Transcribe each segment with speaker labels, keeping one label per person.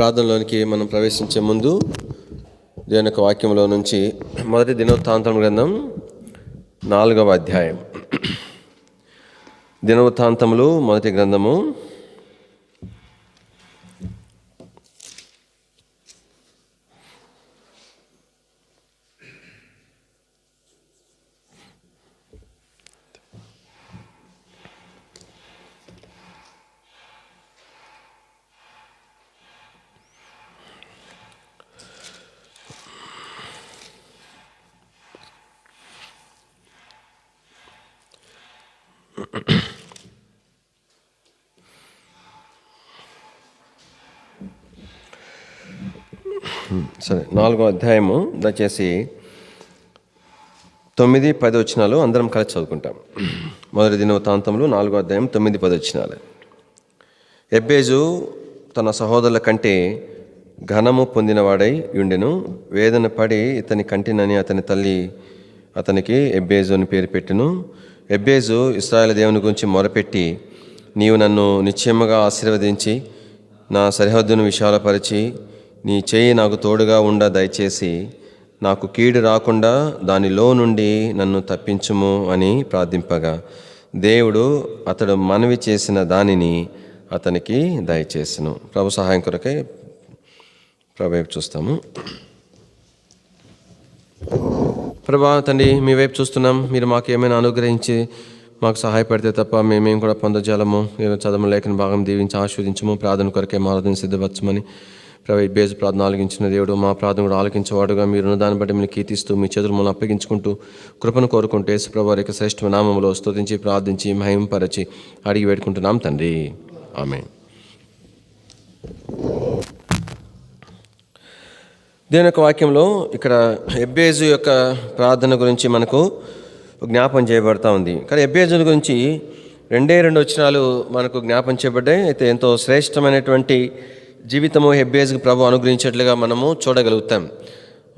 Speaker 1: ప్రార్థనలోనికి మనం ప్రవేశించే ముందు దేవుని యొక్క వాక్యంలో నుంచి మొదటి దినవృత్తాంతం గ్రంథం నాలుగవ అధ్యాయం. దినవృత్తాంతములు మొదటి గ్రంథము సరే నాలుగో అధ్యాయము దయచేసి తొమ్మిది పది వచ్చినాలు అందరం కలిసి చదువుకుంటాం. మొదటి దినవృత్తాంతంలో నాలుగో అధ్యాయం తొమ్మిది పది వచ్చినాలు. ఎబ్బేజు తన సహోదరుల కంటే ఘనము పొందినవాడై ఉండెను. వేదన పడి ఇతని కంటినని అతని తల్లి అతనికి ఎబ్బేజు అని పేరు పెట్టెను. ఎబ్బేజు ఇస్రాయల్ దేవుని గురించి మొరపెట్టి నీవు నన్ను నిశ్చయముగా ఆశీర్వదించి నా సరిహద్దును విశాలపరిచి నీ చేయి నాకు తోడుగా ఉండ దయచేసి నాకు కీడు రాకుండా దానిలో నుండి నన్ను తప్పించుము అని ప్రార్థింపగా. దేవుడు అతడు మనవి చేసిన దానిని అతనికి దయచేసను. ప్రభు సహాయం కొరకై ప్రభు చూస్తాము. ప్రభా తండ్రి మీ వైపు చూస్తున్నాం. మీరు మాకు ఏమైనా అనుగ్రహించి మాకు సహాయపడితే తప్ప మేమేం కూడా పొందజాలము. ఏదో చదవము లేఖన భాగం దీవించి ఆస్వాదించము ప్రార్థన కొరకే మారదని సిద్ధపరచమని ప్రభు బేజు ప్రార్థన ఆలకించిన దేవుడు మా ప్రార్థన కూడా ఆలకించేవాడుగా. మీరు దాన్ని బట్టి మీరు కీర్తిస్తూ మీ చేతులు మనం అప్పగించుకుంటూ కృపను కోరుకుంటూ యేసుప్రభు యొక్క శ్రేష్ఠ నామంలో స్తుతించి ప్రార్థించి మహింపరచి అడిగి వేడుకుంటున్నాం తండ్రి. ఆమె దేవుని యొక్క వాక్యంలో ఇక్కడ ఎబ్బేజు యొక్క ప్రార్థన గురించి మనకు జ్ఞాపం చేయబడతా ఉంది. కానీ ఎబ్బేజు గురించి రెండే రెండు వచనాలు మనకు జ్ఞాపం చేయబడ్డాయి. అయితే ఎంతో శ్రేష్టమైనటువంటి జీవితము హెబ్బేజ్కి ప్రభు అనుగ్రహించేట్లుగా మనము చూడగలుగుతాం.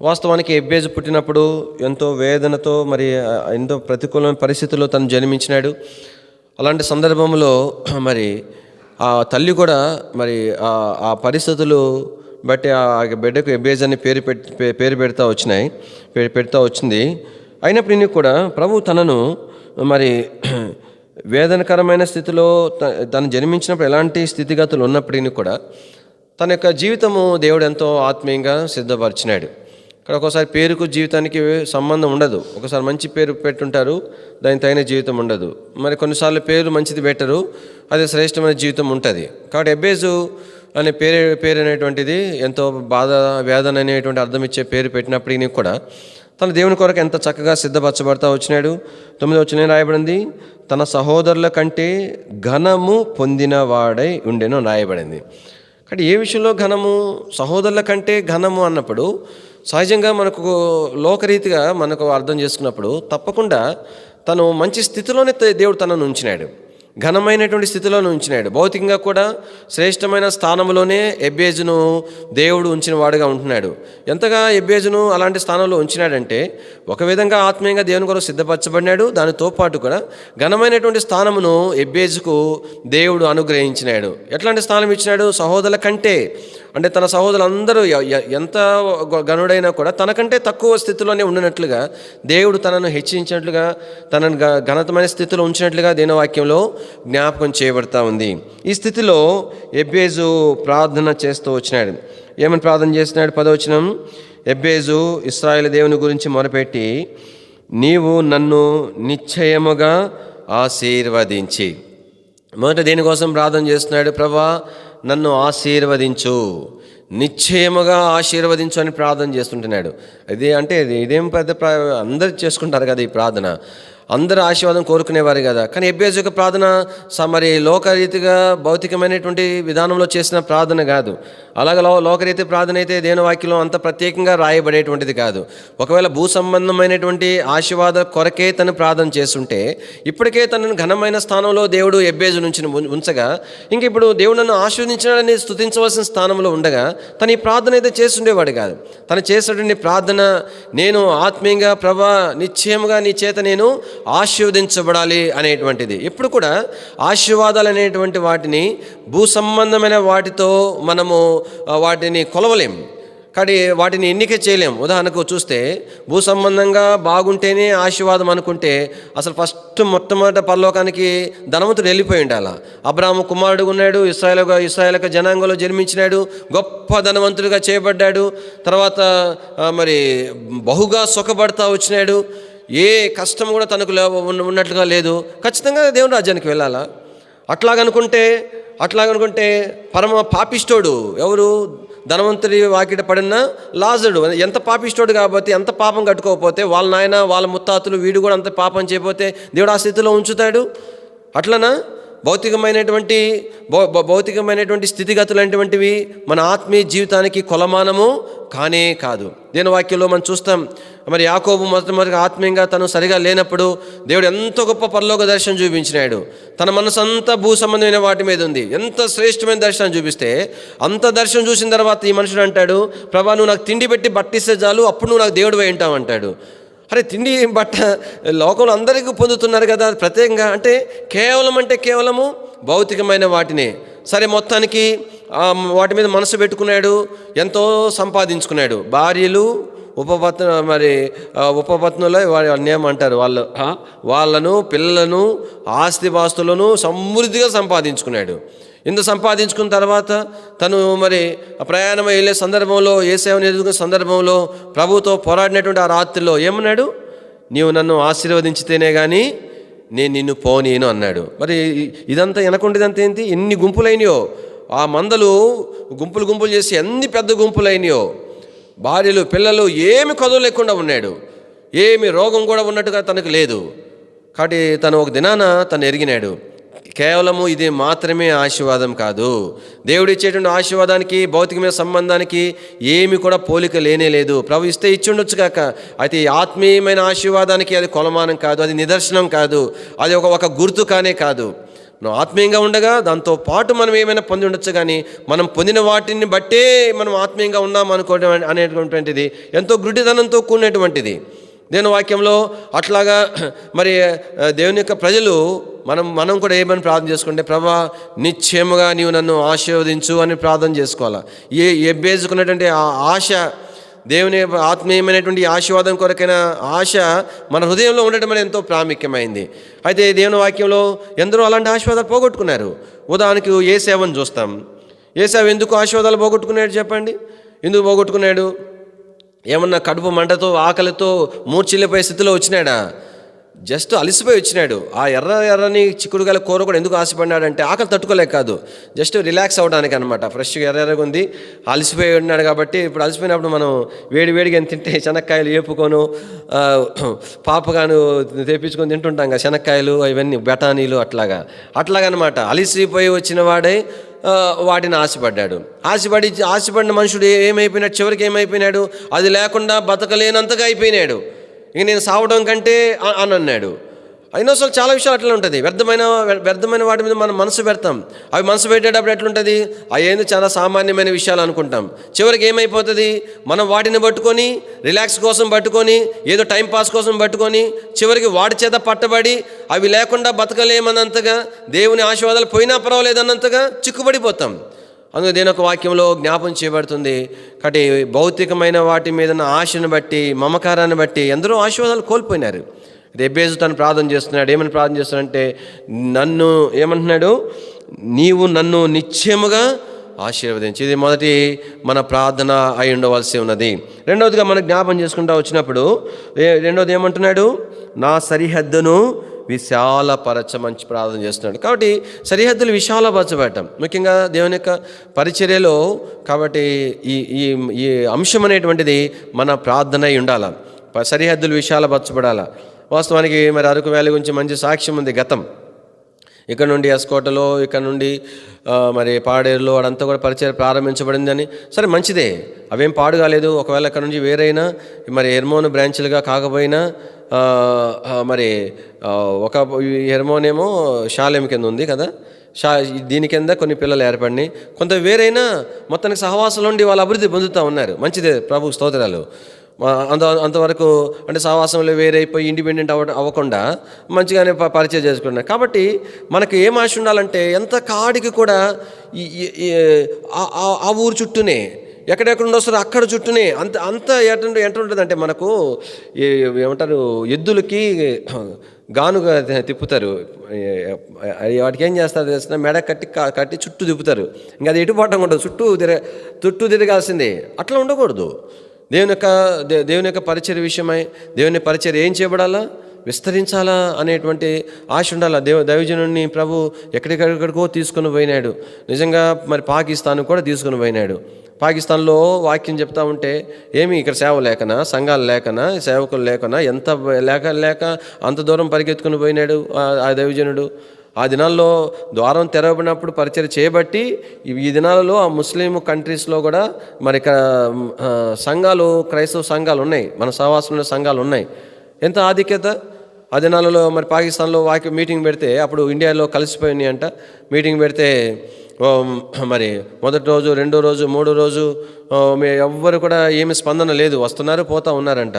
Speaker 1: వాస్తవానికి ఎబ్బేజు పుట్టినప్పుడు ఎంతో వేదనతో మరి ఎంతో ప్రతికూలమైన పరిస్థితుల్లో తను జన్మించినాడు. అలాంటి సందర్భంలో మరి ఆ తల్లి కూడా మరి ఆ పరిస్థితులు బట్టి ఆ బిడ్డకు ఎబేజ్ అని పేరు పెట్టి పేరు పెడతా వచ్చినాయి. పేరు పెడతా వచ్చింది. అయినప్పటికీ కూడా ప్రభు తనను మరి వేదనకరమైన స్థితిలో తను జన్మించినప్పుడు ఎలాంటి స్థితిగతులు ఉన్నప్పటికీ కూడా తన యొక్క జీవితము దేవుడు ఎంతో ఆత్మీయంగా సిద్ధపరిచినాడు. ఇక్కడ ఒకసారి పేరుకు జీవితానికి సంబంధం ఉండదు. ఒకసారి మంచి పేరు పెట్టుంటారు దాని తగిన జీవితం ఉండదు. మరి కొన్నిసార్లు పేరు మంచిది పెట్టరు అది శ్రేష్టమైన జీవితం ఉంటుంది. కాబట్టి ఎబ్బేజు అనే పేరు పేరు అనేటువంటిది ఎంతో బాధ వేదన అనేటువంటి అర్థం ఇచ్చే పేరు పెట్టినప్పటికీ కూడా. తన దేవుని కొరకు ఎంత చక్కగా సిద్ధపరచబడతా వచ్చినాడు. తొమ్మిది వచ్చిన రాయబడింది. తన సహోదరుల కంటే ఘనము పొందినవాడై ఉండెను రాయబడింది. కానీ ఏ విషయంలో ఘనము? సహోదరుల కంటే ఘనము అన్నప్పుడు సహజంగా మనకు లోకరీతిగా మనకు అర్థం చేసుకున్నప్పుడు తప్పకుండా తను మంచి స్థితిలోనే దేవుడు తనను ఉంచినాడు. ఘనమైనటువంటి స్థితిలో ఉంచినాడు. భౌతికంగా కూడా శ్రేష్టమైన స్థానంలోనే ఎబ్బేజును దేవుడు ఉంచిన వాడుగా ఉంటున్నాడు. ఎంతగా ఎబ్బేజును అలాంటి స్థానంలో ఉంచినాడంటే ఒక విధంగా ఆత్మీయంగా దేవుని కొరకు సిద్ధపరచబడినాడు. దానితో పాటు కూడా ఘనమైనటువంటి స్థానమును ఎబ్బేజుకు దేవుడు అనుగ్రహించినాడు. ఎట్లాంటి స్థానం ఇచ్చినాడు? సహోదరుల కంటే అంటే తన సహోదరులందరూ ఎంత గనుడైనా కూడా తనకంటే తక్కువ స్థితిలోనే ఉండినట్లుగా దేవుడు తనను హెచ్చించినట్లుగా తనను గ- ఘనతమైన స్థితిలో ఉంచినట్లుగా దీనవాక్యంలో జ్ఞాపకం చేయబడతా ఉంది. ఈ స్థితిలో ఎబ్బేజు ప్రార్థన చేస్తూ వచ్చినాడు. ఏమని ప్రార్థన చేసినాడు పదవచనం ఎబ్బేజు ఇస్రాయేల్ దేవుని గురించి మొరపెట్టి నీవు నన్ను నిశ్చయముగా ఆశీర్వదించి. మొదట దేనికోసం ప్రార్థన చేస్తున్నాడు? ప్రభా నన్ను ఆశీర్వదించు. నిశ్చయముగా ఆశీర్వదించు అని ప్రార్థన చేస్తుంటున్నాడు. ఇది అంటే ఇదేం పెద్ద ప్రా అందరు చేసుకుంటారు కదా ఈ ప్రార్థన. అందరూ ఆశీర్వాదం కోరుకునేవారు కదా. కానీ ఎబ్బేజ్ యొక్క ప్రార్థన స- మరి లోకరీతిగా భౌతికమైనటువంటి విధానంలో చేసిన ప్రార్థన కాదు. అలాగే లో లోకరీతి ప్రార్థన అయితే దేని వాక్యంలో అంత ప్రత్యేకంగా రాయబడేటువంటిది కాదు. ఒకవేళ భూ సంబంధమైనటువంటి ఆశీర్వాద కొరకే తను ప్రార్థన చేస్తుంటే ఇప్పటికే తనను ఘనమైన స్థానంలో దేవుడు ఎబ్బేజు నుంచి ఉంచగా ఇంక ఇప్పుడు దేవుడు నన్ను ఆశీర్వదించాడని స్థుతించవలసిన స్థానంలో ఉండగా తను ఈ ప్రార్థన అయితే చేస్తుండేవాడు కాదు. తను చేసినటువంటి ప్రార్థన నేను ఆత్మీయంగా ప్రభా నిశ్చయముగా నీ చేత నేను ఆశీర్వదించబడాలి అనేటువంటిది. ఎప్పుడు కూడా ఆశీర్వాదాలు అనేటువంటి వాటిని భూ సంబంధమైన వాటితో మనము వాటిని కొలవలేం. కానీ వాటిని ఎన్నిక చేయలేం. ఉదాహరణకు చూస్తే భూ సంబంధంగా బాగుంటేనే ఆశీర్వాదం అనుకుంటే అసలు ఫస్ట్ మొట్టమొదట పరలోకానికి ధనవంతుడు వెళ్ళిపోయి ఉండాల. అబ్రాహ్మ కుమారుడు ఉన్నాడు ఇస్రాయల్ ఇస్రాయల్ జనాంగంలో జన్మించినాడు గొప్ప ధనవంతుడిగా చేయబడ్డాడు తర్వాత మరి బహుగా సుఖపడతా వచ్చినాడు ఏ కష్టం కూడా తనకు ఉన్నట్లుగా లేదు. ఖచ్చితంగా దేవుని రాజ్యానికి వెళ్ళాలా? అట్లాగనుకుంటే అట్లాగనుకుంటే పరమ పాపిష్టోడు ఎవరు? ధనవంతుడి వాకిట పడిన లాజుడు ఎంత పాపిష్టోడు కాబట్టి ఎంత పాపం కట్టుకోకపోతే వాళ్ళ నాయన వాళ్ళ ముత్తాతలు వీడు కూడా అంత పాపం చేయకపోతే దేవుడు ఆ స్థితిలో ఉంచుతాడు. అట్లనా? భౌతికమైనటువంటి భౌ- భౌతికమైనటువంటి స్థితిగతులు మన ఆత్మీయ జీవితానికి కొలమానము కానే కాదు. దేని వాక్యంలో మనం చూస్తాం మరి యాకోబు మొట్టమొదటిగా ఆత్మీయంగా తను సరిగా లేనప్పుడు దేవుడు ఎంత గొప్ప పరలోక దర్శనం చూపించినాడు. తన మనసు అంతా భూ సంబంధమైన వాటి మీద ఉంది. ఎంత శ్రేష్టమైన దర్శనం చూపిస్తే అంత దర్శనం చూసిన తర్వాత ఈ మనుషుడు అంటాడు ప్రభా నువ్వు నాకు తిండి పెట్టి బట్టిస్తే చాలు అప్పుడు నువ్వు నాకు దేవుడు ఉంటావు అంటాడు. అరే తిండి బట్ట? లోకంలో అందరికీ పొందుతున్నారు కదా ప్రత్యేకంగా. అంటే కేవలం అంటే కేవలము భౌతికమైన వాటినే. సరే మొత్తానికి వాటి మీద మనసు పెట్టుకున్నాడు ఎంతో సంపాదించుకున్నాడు. భార్యలు ఉపపత్న మరి ఆ, ఉపపత్నుల వారి అంటారు. వాళ్ళు వాళ్ళను పిల్లలను ఆస్తిపాస్తులను సమృద్ధిగా సంపాదించుకున్నాడు. ఇంత సంపాదించుకున్న తర్వాత తను మరి ప్రయాణం వెళ్ళే సందర్భంలో ఏ సేవను ఎదుర్కొనే సందర్భంలో ప్రభుతో పోరాడినటువంటి ఆ రాత్రిలో ఏమన్నాడు? నీవు నన్ను ఆశీర్వదించితేనే కానీ నేను నిన్ను పోనీను అన్నాడు. మరి ఇదంతా వెనకుండేదంతా ఏంటి? ఎన్ని గుంపులైనయో. ఆ మందలు గుంపులు గుంపులు చేసి ఎన్ని పెద్ద గుంపులైనయో. భార్యలు పిల్లలు ఏమి కొదవ లేకుండా ఉన్నాడు. ఏమి రోగం కూడా ఉన్నట్టుగా తనకు లేదు. కాబట్టి తను ఒక దినాన తను ఎరిగినాడు. కేవలము ఇది మాత్రమే ఆశీర్వాదం కాదు. దేవుడు ఇచ్చేటువంటి ఆశీర్వాదానికి భౌతికమైన సంబంధానికి ఏమి కూడా పోలిక లేనే లేదు. ప్రభు ఇస్తే ఇచ్చుండొచ్చు కాక అయితే ఆత్మీయమైన ఆశీర్వాదానికి అది కొలమానం కాదు అది నిదర్శనం కాదు అది ఒక ఒక గుర్తు కానే కాదు. మనం ఆత్మీయంగా ఉండగా దాంతో పాటు మనం ఏమైనా పొంది ఉండొచ్చు కానీ మనం పొందిన వాటిని బట్టే మనం ఆత్మీయంగా ఉన్నాం అనుకోవడం అనేటువంటిది ఎంతో గుడ్డితనంతో కూడినటువంటిది. దేవుని వాక్యంలో అట్లాగా మరి దేవుని యొక్క ప్రజలు మనం మనం కూడా ఏమని ప్రార్థన చేసుకుంటే ప్రభా నిశ్చయముగా నీవు నన్ను ఆశీర్వదించు అని ప్రార్థన చేసుకోవాలా? ఏ ఎబ్బేసుకున్నటువంటి ఆ ఆశ దేవుని ఆత్మీయమైనటువంటి ఆశీర్వాదం కొరకైన ఆశ మన హృదయంలో ఉండటం అనేది ఎంతో ప్రాముఖ్యమైంది. అయితే దేవుని వాక్యంలో ఎందరో అలాంటి ఆశీర్వాదాలు పోగొట్టుకున్నారు. ఉదాహరణకు ఏ సేవను చూస్తాం. ఏ సేవ ఎందుకు ఆశీర్వాదాలు పోగొట్టుకున్నాడు చెప్పండి? ఎందుకు పోగొట్టుకున్నాడు? ఏమన్నా కడుపు మంటతో ఆకలితో మూర్చిల్లిపోయే స్థితిలో వచ్చినాడా? జస్ట్ అలసిపోయి వచ్చినాడు. ఆ ఎర్ర ఎర్రని చిక్కుడుగాల కూర కూడా ఎందుకు ఆశపడినాడంటే ఆకలి తట్టుకోలేక కాదు. జస్ట్ రిలాక్స్ అవ్వడానికి అనమాట ఫ్రెష్గా ఎర్ర ఎర్రగా ఉంది. అలసిపోయి ఉన్నాడు కాబట్టి ఇప్పుడు అలసిపోయినప్పుడు మనం వేడి వేడిగా ఎంత తింటే శనక్కాయలు వేపుకొను పాపగాను తెప్పించుకొని తింటుంటాం కదా శనక్కాయలు ఇవన్నీ బఠానీలు అట్లాగా. అట్లాగనమాట. అలసిపోయి వచ్చిన వాడే వాటిని ఆశపడ్డాడు. ఆశపడి ఆశపడిన మనుషుడు ఏమైపోయినాడు? చివరికి ఏమైపోయినాడు? అది లేకుండా బతకలేనంతగా అయిపోయినాడు. ఇక నేను సావడం కంటే అని అన్నాడు. అయినా అసలు చాలా విషయాలు అట్లా ఉంటుంది. వ్యర్థమైన వ్యర్థమైన వాటి మీద మనం మనసు పెడతాం. అవి మనసు పెట్టేటప్పుడు ఎట్లుంటుంది? అవి ఏంది? చాలా సామాన్యమైన విషయాలు అనుకుంటాం. చివరికి ఏమైపోతుంది? మనం వాటిని పట్టుకొని రిలాక్స్ కోసం పట్టుకొని ఏదో టైం పాస్ కోసం పట్టుకొని చివరికి వాటి చేత పట్టబడి అవి లేకుండా బతకలేమన్నంతగా దేవుని ఆశీర్వాదాలు పోయినా పర్వాలేదన్నంతగా చిక్కుబడిపోతాం. అందుకే దేని ఒక వాక్యంలో జ్ఞాపం చేయబడుతుంది. కాబట్టి భౌతికమైన వాటి మీద ఉన్న ఆశను బట్టి మమకారాన్ని బట్టి ఎందరో ఆశీర్వాదాలు కోల్పోయినారు. రెబేజు తను ప్రార్థన చేస్తున్నాడు. ఏమని ప్రార్థన చేస్తున్నాడంటే నన్ను ఏమంటున్నాడు? నీవు నన్ను నిశ్చయముగా ఆశీర్వదించి. ఇది మొదటి మన ప్రార్థన అయి ఉండవలసి ఉన్నది. రెండవదిగా మనం జ్ఞాపం చేసుకుంటూ వచ్చినప్పుడు రెండవది ఏమంటున్నాడు? నా సరిహద్దును విశాలపరచ మంచి ప్రార్థన చేస్తున్నాడు. కాబట్టి సరిహద్దులు విశాలపరచబడటం. ముఖ్యంగా దేవుని యొక్క పరిచర్యలో కాబట్టి ఈ ఈ ఈ అంశం అనేటువంటిది మన ప్రార్థన అయి ఉండాలి. సరిహద్దులు విశాలపరచబడాలా. వాస్తవానికి మరి అరకు వ్యాలీ గురించి మంచి సాక్ష్యం ఉంది గతం. ఇక్కడ నుండి ఎస్కోటలో ఇక్కడ నుండి మరి పాడేరులో అడంతా కూడా పరిచయం ప్రారంభించబడిందని. సరే మంచిదే. అవేం పాడు కాలేదు. ఒకవేళ ఇక్కడ నుంచి వేరైనా మరి హెర్మోన్ బ్రాంచ్లుగా కాకపోయినా మరి ఒక హెర్మోన్ ఏమో శాలెం కింద ఉంది కదా? షా దీని కింద కొన్ని పిల్లలు ఏర్పడినాయి. కొంత వేరైనా మొత్తానికి సహవాసంలో ఉండి వాళ్ళు అభివృద్ధి పొందుతూ ఉన్నారు. మంచిదే. ప్రభు స్తోత్రాలు. అంత అంతవరకు అంటే సహవాసంలో వేరైపోయి ఇండిపెండెంట్ అవ్వ అవ్వకుండా మంచిగానే ప- పరిచయం చేసుకున్నారు. కాబట్టి మనకు ఏం ఆశ ఉండాలంటే ఎంత కాడికి కూడా ఆ- ఊరు చుట్టూనే ఎక్కడెక్కడ వస్తారో అక్కడ చుట్టూనే అంత అంత ఎట ఎంత ఉంటుందంటే మనకు ఏమంటారు ఎద్దులకి గానుగా తిప్పుతారు. వాటికి ఏం చేస్తారు తెలిసిన మెడ కట్టి కట్టి చుట్టూ తిప్పుతారు. ఇంకా అది ఎటు పోవటం ఉండదు చుట్టూ తిరగ చుట్టూ తిరగాల్సిందే. అట్లా ఉండకూడదు. దేవుని యొక్క దేవుని యొక్క పరిచయ విషయమై దేవుని పరిచయం ఏం చేయబడాలా? విస్తరించాలా అనేటువంటి ఆశ ఉండాలా? దేవ దైవజనుడిని ప్రభు ఎక్కడికెక్కడికో తీసుకుని పోయినాడు. నిజంగా మరి పాకిస్తాన్ కూడా తీసుకుని పోయినాడు. పాకిస్తాన్లో వాక్యం చెప్తా ఉంటే ఏమి ఇక్కడ సేవ లేకనా? సంఘాలు లేకనా? సేవకులు లేకనా? ఎంత లేక లేక అంత దూరం పరిగెత్తుకుని పోయినాడు ఆ- ఆ దైవజనుడు? ఆ దినాల్లో ద్వారం తెరవబడినప్పుడు పరిచయం చేయబట్టి ఈ- దినాలలో ఆ ముస్లిం కంట్రీస్లో కూడా మరి సంఘాలు క్రైస్తవ సంఘాలు ఉన్నాయి. మన సహవాసంలో సంఘాలు ఉన్నాయి. ఎంత ఆధిక్యత? ఆ దినాలలో మరి పాకిస్తాన్లో వాకి మీటింగ్ పెడితే అప్పుడు ఇండియాలో కలిసిపోయినాయి అంట. మీటింగ్ పెడితే మరి మొదటి రోజు రెండో రోజు మూడో రోజు మీ ఎవ్వరు కూడా ఏమి స్పందన లేదు. వస్తున్నారు పోతా ఉన్నారంట.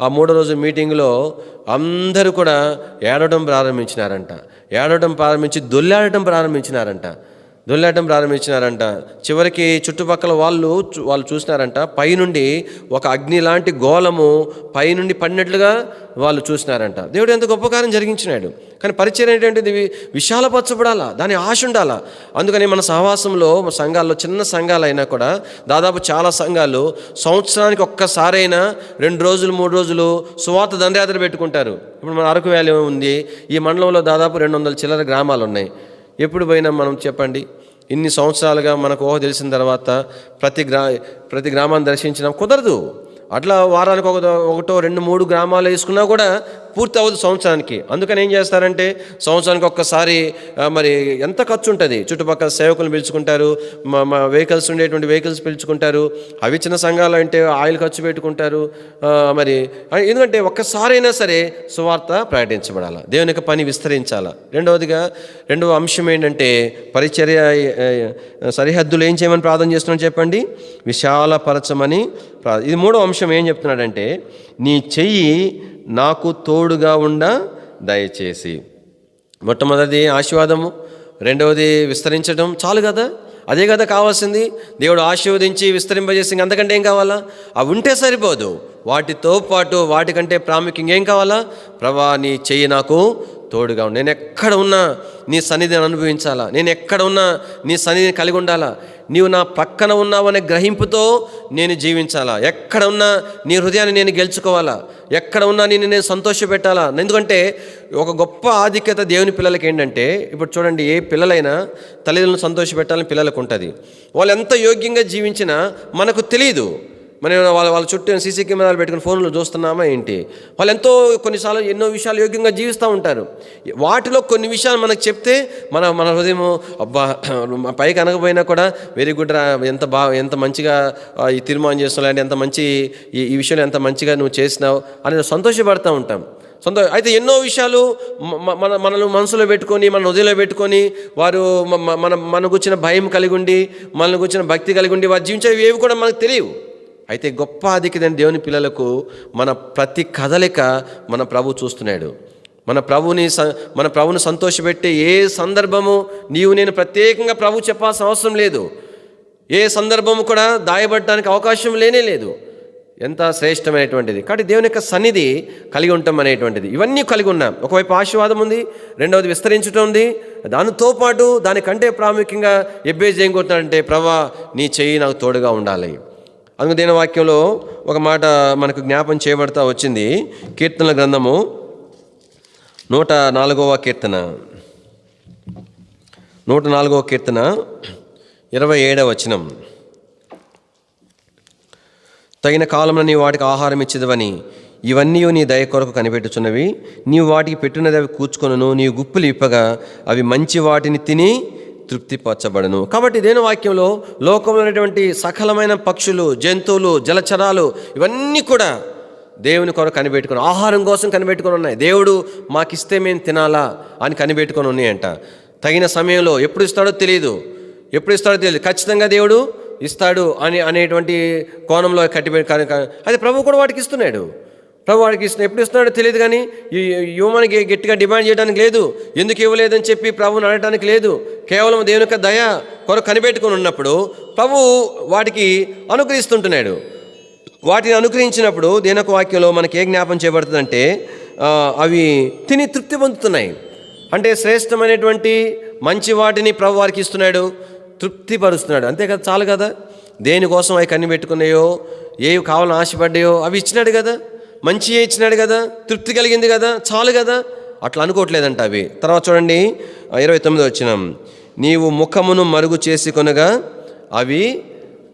Speaker 1: ఆ మూడో రోజు మీటింగ్లో అందరూ కూడా ఏడవడం ప్రారంభించినారంట. ఏడవటం ప్రారంభించి దొల్లాడటం ప్రారంభించినారంట. దొల్లాటం ప్రారంభించినారంట. చివరికి చుట్టుపక్కల వాళ్ళు వాళ్ళు చూసినారంట. పైనుండి ఒక అగ్ని లాంటి గోళము పైనుండి పడినట్లుగా వాళ్ళు చూసినారంట. దేవుడు ఎంత గొప్ప కార్యం జరిగించినాడు. కానీ పరిచయం ఏంటంటే వి- విశాలపరచబడాలా దాని ఆశ ఉండాలా. అందుకని మన సహవాసంలో మన సంఘాల్లో చిన్న సంఘాలైనా కూడా దాదాపు చాలా సంఘాలు సంవత్సరానికి ఒక్కసారైనా రెండు రోజులు మూడు రోజులు సువార్త దండయాత్ర పెట్టుకుంటారు. ఇప్పుడు మన అరకు వ్యాలీ ఉంది. ఈ మండలంలో దాదాపు రెండు వందల చిల్లర గ్రామాలు ఉన్నాయి ఎప్పుడు పోయినా మనం చెప్పండి ఇన్ని సంవత్సరాలుగా మనకు ఊహ తెలిసిన తర్వాత ప్రతి గ్రా ప్రతి గ్రామాన్ని దర్శించడం కుదరదు. అట్లా వారానికి ఒక ఒకటో రెండు మూడు గ్రామాలు వేసుకున్నా కూడా పూర్తి అవ్వదు సంవత్సరానికి. అందుకని ఏం చేస్తారంటే సంవత్సరానికి ఒక్కసారి మరి ఎంత ఖర్చు ఉంటుంది చుట్టుపక్కల సేవకులు పిలుచుకుంటారు మా మా వెహికల్స్ ఉండేటువంటి వెహికల్స్ పిలుచుకుంటారు అవి చిన్న సంఘాలు అంటే ఆయిల్ ఖర్చు పెట్టుకుంటారు మరి ఎందుకంటే ఒక్కసారైనా సరే సువార్త ప్రకటించబడాలి దేవుని యొక్క పని విస్తరించాలా. రెండవదిగా రెండవ అంశం ఏంటంటే పరిచర్య సరిహద్దులు ఏం చేయమని ప్రార్థన చేస్తున్నాం చెప్పండి? విశాలపరచమని ప్రా ఇది మూడో అంశం ఏం చెప్తున్నాడంటే నీ చెయ్యి నాకు తోడుగా ఉండ దయచేసి. మొట్టమొదటిది ఆశీర్వాదము రెండవది విస్తరించడం. చాలు కదా? అదే కదా కావాల్సింది? దేవుడు ఆశీర్వదించి విస్తరింపజేసి అంతకంటే ఏం కావాలా? అవి ఉంటే సరిపోదు. వాటితో పాటు వాటికంటే ప్రాముఖ్యంగా ఏం కావాలా? ప్రభా నీ చెయ్యి నాకు తోడుగా నేను ఎక్కడ ఉన్నా నీ సన్నిధిని అనుభవించాలా? నేను ఎక్కడ ఉన్నా నీ సన్నిధిని కలిగి ఉండాలా? నీవు నా పక్కన ఉన్నావనే గ్రహింపుతో నేను జీవించాలా? ఎక్కడ ఉన్నా నీ హృదయాన్ని నేను గెలుచుకోవాలా? ఎక్కడ ఉన్నా నేను నేను సంతోషపెట్టాలా? ఎందుకంటే ఒక గొప్ప ఆధిక్యత దేవుని పిల్లలకి ఏంటంటే ఇప్పుడు చూడండి ఏ పిల్లలైనా తల్లిదండ్రులను సంతోషపెట్టాలని పిల్లలకు ఉంటుంది. వాళ్ళు ఎంత యోగ్యంగా జీవించినా మనకు తెలియదు మనం వాళ్ళ వాళ్ళ చుట్టూ సీసీ కెమెరాలు పెట్టుకుని ఫోన్లు చూస్తున్నామా ఏంటి? వాళ్ళు ఎంతో కొన్నిసార్లు ఎన్నో విషయాలు యోగ్యంగా జీవిస్తూ ఉంటారు. వాటిలో కొన్ని విషయాలు మనకు చెప్తే మన మన హృదయం అబ్బా పైకి అనకపోయినా కూడా వెరీ గుడ్ రా ఎంత బా ఎంత మంచిగా ఈ తీర్మానం చేస్తున్నావు అంటే ఎంత మంచి ఈ ఈ విషయంలో ఎంత మంచిగా నువ్వు చేసినావు అని సంతోషపడుతూ ఉంటాం. సొంత అయితే ఎన్నో విషయాలు మన మనల్ని మనసులో పెట్టుకొని మన హృదయంలో పెట్టుకొని వారు మన మన గుచ్చిన భయం కలిగి ఉండి మనల్ని గుచ్చిన భక్తి కలిగి ఉండి వారు జీవించేవి ఏవి కూడా మనకు తెలియవు. అయితే గొప్ప అధికదైన దేవుని పిల్లలకు మన ప్రతి కదలిక మన ప్రభు చూస్తున్నాడు. మన ప్రభుని స- మన ప్రభుని సంతోషపెట్టే ఏ సందర్భము నీవు నేను ప్రత్యేకంగా ప్రభు చెప్పాల్సిన అవసరం లేదు. ఏ సందర్భము కూడా దాయబడటానికి అవకాశం లేనే లేదు. ఎంత శ్రేష్టమైనటువంటిది. కాబట్టి దేవుని యొక్క సన్నిధి కలిగి ఉంటాం అనేటువంటిది. ఇవన్నీ కలిగి ఉన్నాం. ఒకవైపు ఆశీర్వాదం ఉంది రెండవది విస్తరించడం ఉంది. దానితో పాటు దానికంటే ప్రాముఖ్యంగా ఎబ్బేజ్ ఏం కొట్టినాడంటే ప్రభా నీ చెయ్యి నాకు తోడుగా ఉండాలి. అందుకు దేని వాక్యంలో ఒక మాట మనకు జ్ఞాపం చేయబడతా వచ్చింది. కీర్తనల గ్రంథము నూట నాలుగవ కీర్తన. నూట నాలుగవ కీర్తన ఇరవై ఏడవ వచనం. తగిన కాలంలో నీ వాటికి ఆహారం ఇచ్చేదవని ఇవన్నీ నీ దయ కొరకు కనిపెట్టుచున్నవి. నీవు వాటికి పెట్టినది అవి కూర్చుకొనును నీవు గుప్పులు ఇప్పగా అవి మంచి వాటిని తిని తృప్తిపరచబడను. కాబట్టి దేని వాక్యంలో లోకంలో ఉన్నటువంటి సకలమైన పక్షులు జంతువులు జలచరాలు ఇవన్నీ కూడా దేవుని కొరకు కనిపెట్టుకుని ఆహారం కోసం కనిపెట్టుకొని ఉన్నాయి. దేవుడు మాకిస్తే మేము తినాలా అని కనిపెట్టుకొని ఉన్నాయంట. తగిన సమయంలో ఎప్పుడు ఇస్తాడో తెలియదు ఎప్పుడు ఇస్తాడో తెలియదు ఖచ్చితంగా దేవుడు ఇస్తాడు అని అనేటువంటి కోణంలో కట్టిపెట్టి అది ప్రభు కూడా వాటికి ఇస్తున్నాడు. ప్రభు వాడికి ఇష్టం ఎప్పుడు ఇస్తున్నాడో తెలియదు కానీ ఈ యువమానికి గట్టిగా డిమాండ్ చేయడానికి లేదు. ఎందుకు ఇవ్వలేదని చెప్పి ప్రభుని అడగడానికి లేదు. కేవలం దేవుని యొక్క దయ కొరకు కనిపెట్టుకుని ఉన్నప్పుడు ప్రభు వాటికి అనుగ్రహిస్తుంటున్నాడు. వాటిని అనుగ్రహించినప్పుడు దేని వాక్యంలో మనకి ఏ జ్ఞాపం చేయబడుతుందంటే అవి తిని తృప్తి పొందుతున్నాయి. అంటే శ్రేష్టమైనటువంటి మంచి వాటిని ప్రభు వారికి ఇస్తున్నాడు. తృప్తిపరుస్తున్నాడు. అంతే కదా? చాలు కదా? దేనికోసం అవి కనిపెట్టుకున్నాయో ఏవి కావాలని ఆశపడ్డాయో అవి ఇచ్చినాడు కదా? మంచి ఇచ్చినాడు కదా తృప్తి కలిగింది కదా చాలు కదా? అట్లా అనుకోవట్లేదంట అవి. తర్వాత చూడండి ఇరవై తొమ్మిది వచ్చినాం నీవు ముఖమును మరుగు చేసి కొనగా అవి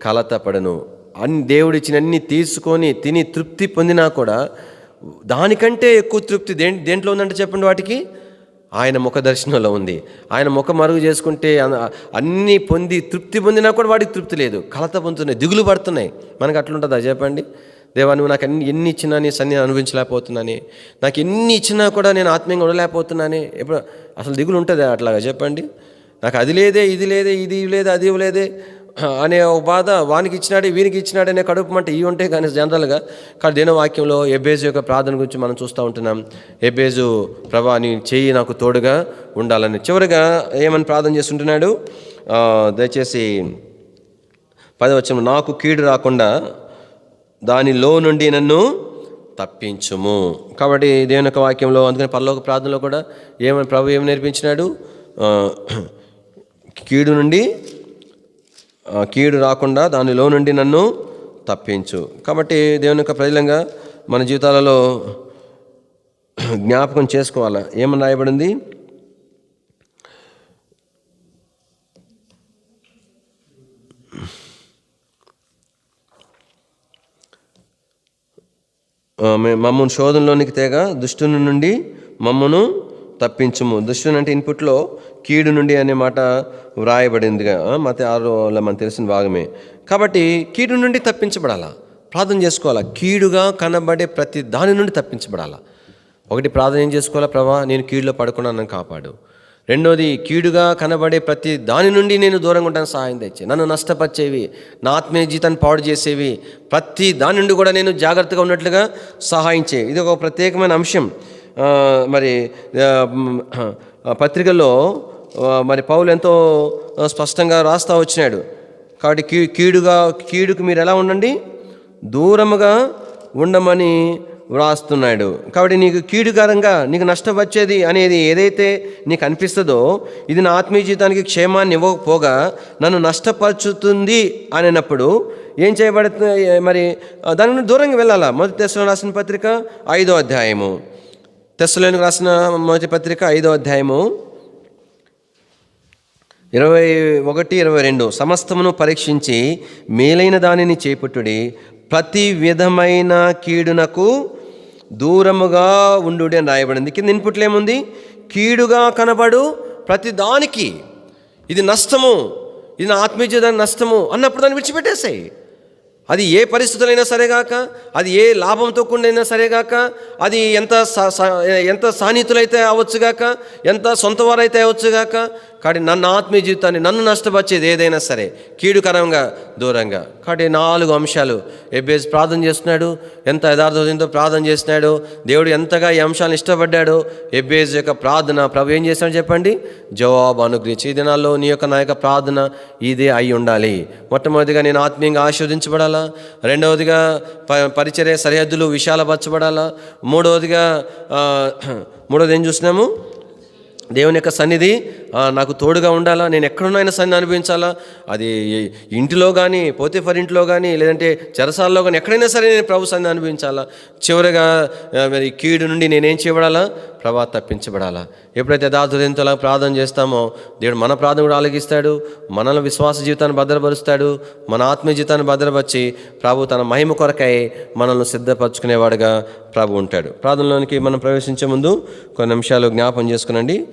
Speaker 1: కలతపడను. అన్ని దేవుడిచ్చిన అన్ని తీసుకొని తిని తృప్తి పొందినా కూడా దానికంటే ఎక్కువ తృప్తి దే దేంట్లో ఉందంటే చెప్పండి వాటికి? ఆయన ముఖ దర్శనంలో ఉంది. ఆయన ముఖ మరుగు చేసుకుంటే అన్నీ పొంది తృప్తి పొందినా కూడా వాడికి తృప్తి లేదు. కలత పొందుతున్నాయి దిగులు పడుతున్నాయి. మనకు అట్లుంటుందా చెప్పండి? దేవా నువ్వు నాకు అన్ని ఎన్ని ఇచ్చినా నీ సన్ని అనుభవించలేకపోతున్నానే. నాకు ఎన్ని ఇచ్చినా కూడా నేను ఆత్మీయంగా ఉండలేకపోతున్నానే. ఎప్పుడు అసలు దిగులు ఉంటుంది అట్లాగా? చెప్పండి. నాకు అది లేదే ఇది లేదే ఇది లేదే అది లేదే అనే ఒక బాధ వానికి ఇచ్చినాడే వీనికి ఇచ్చినాడే అనే కడుపు మంట ఇవి ఉంటాయి కానీ జనరల్గా కానీ దినవాక్యంలో ఎబ్బేజు యొక్క ప్రార్థన గురించి మనం చూస్తూ ఉంటున్నాం. ఎబ్బేజు ప్రభా నీ చెయ్యి నాకు తోడుగా ఉండాలని. చివరిగా ఏమని ప్రార్థన చేస్తుంటున్నాడు? దయచేసి పదవచ్చిన నాకు కీడు రాకుండా దానిలో నుండి నన్ను తప్పించుము. కాబట్టి దేవుని యొక్క వాక్యంలో అందుకని పరలోక ప్రార్థనలో కూడా ఏమని ప్రభు ఏమి నేర్పించినాడు? కీడు నుండి కీడు రాకుండా దానిలో నుండి నన్ను తప్పించు. కాబట్టి దేవుని యొక్క ప్రజలంగా మన జీవితాలలో జ్ఞాపకం చేసుకోవాలా? ఏమని రాయబడింది? మమ్మను శోధనలోనికి తేగ దుష్టుని నుండి మమ్మను తప్పించుము. దుష్టుని అంటే ఇన్పుట్లో కీడు నుండి అనే మాట వ్రాయబడిందిగా మత ఆరులో మనకు తెలిసిన భాగమే. కాబట్టి కీడు నుండి తప్పించబడాలా? ప్రార్థన చేసుకోవాలా? కీడుగా కనబడే ప్రతి దాని నుండి తప్పించబడాలా? ఒకటి ప్రార్థన ఏం చేసుకోవాలా? ప్రభా నేను కీడులో పడుకున్నాను కాపాడు. రెండోది కీడుగా కనబడే ప్రతి దాని నుండి నేను దూరంగా ఉంటాను సహాయం తెచ్చి. నన్ను నష్టపరిచేవి నా ఆత్మీయ జీతాన్ని పాడు చేసేవి ప్రతి దాని నుండి కూడా నేను జాగ్రత్తగా ఉన్నట్లుగా సహాయం చేయి. ఇది ఒక ప్రత్యేకమైన అంశం. మరి పత్రికల్లో మరి పౌలు ఎంతో స్పష్టంగా రాస్తా వచ్చినాడు. కాబట్టి కీ కీడుగా కీడుకు మీరు ఎలా ఉండండి? దూరముగా ఉండమని వ్రాస్తున్నాడు. కాబట్టి నీకు కీడుకరంగా నీకు నష్టం వచ్చేది అనేది ఏదైతే నీకు అనిపిస్తుందో ఇది నా ఆత్మీయ జీవితానికి క్షేమాన్ని ఇవ్వకపోగా నన్ను నష్టపరుచుతుంది అనినప్పుడు ఏం చేయబడుతుంది మరి దానిని దాని నుండి దూరంగా వెళ్ళాలా? మొదటి తెశలో రాసిన పత్రిక ఐదో అధ్యాయము. తెశలోనికి రాసిన మొదటి పత్రిక ఐదో అధ్యాయము. ఇరవై ఒకటి ఇరవై రెండు. సమస్తమును పరీక్షించి మేలైన దానిని చేపట్టుడి. ప్రతి విధమైన కీడునకు దూరముగా ఉండు అని రాయబడింది. కింద ఇన్పుట్లు ఏముంది? కీడుగా కనబడు ప్రతిదానికి ఇది నష్టము. ఇది నా ఆత్మీయ జీవితానికి నష్టము అన్నప్పుడు దాన్ని విడిచిపెట్టేసాయి. అది ఏ పరిస్థితులైనా సరేగాక అది ఏ లాభంతో కూడినైనా సరేగాక అది ఎంత ఎంత సాన్నిహితులైతే అవ్వచ్చుగాక ఎంత సొంత వారైతే అవ్వచ్చుగాక కాబట్టి నన్ను ఆత్మీయ జీవితాన్ని నన్ను నష్టపరిచేది ఏదైనా సరే కీడుకరంగా దూరంగా. కాబట్టి నాలుగు అంశాలు. ఎబ్బేసి ప్రార్థన చేస్తున్నాడు ఎంత యథార్థంతో ప్రార్థన చేస్తున్నాడు దేవుడు ఎంతగా ఈ అంశాలను ఇష్టపడ్డాడో ఎబ్బేజ్ యొక్క ప్రార్థన ప్రభు ఏం చేశాడు చెప్పండి? జవాబు అనుగ్రహించి. ఈ దినాల్లో నీ యొక్క నా యొక్క ప్రార్థన ఇదే అయి ఉండాలి. మొట్టమొదటిగా నేను ఆత్మీయంగా ఆస్వాదించబడాలా రెండవదిగా ప పరిచర్య సరిహద్దులు విశాలపరచబడాలా? మూడవదిగా మూడోది మూడవది ఏం చూసినాము దేవుని యొక్క సన్నిధి నాకు తోడుగా ఉండాలా? నేను ఎక్కడున్నా సన్నిధి అనుభవించాలా? అది ఇంటిలో కానీ పోతే ఫర్ ఇంట్లో కానీ లేదంటే చెరసాల్లో కానీ ఎక్కడైనా సరే నేను ప్రభు సన్నిధి అనుభవించాలా? చివరిగా మరి కీడు నుండి నేనేం చేయబడాలా? ప్రభా తప్పించబడాలా? ఎప్పుడైతే యథార్థంతోలా ప్రార్థన చేస్తామో దేవుడు మన ప్రార్థన కూడా ఆలగిస్తాడు మనల్ని విశ్వాస జీవితాన్ని భద్రపరుస్తాడు మన ఆత్మీయ జీవితాన్ని భద్రపరిచి ప్రభు తన మహిమ కొరకై మనల్ని సిద్ధపరచుకునేవాడుగా ప్రభు ఉంటాడు. ప్రార్థనలోనికి మనం ప్రవేశించే ముందు కొన్ని నిమిషాలు జ్ఞాపం చేసుకునండి.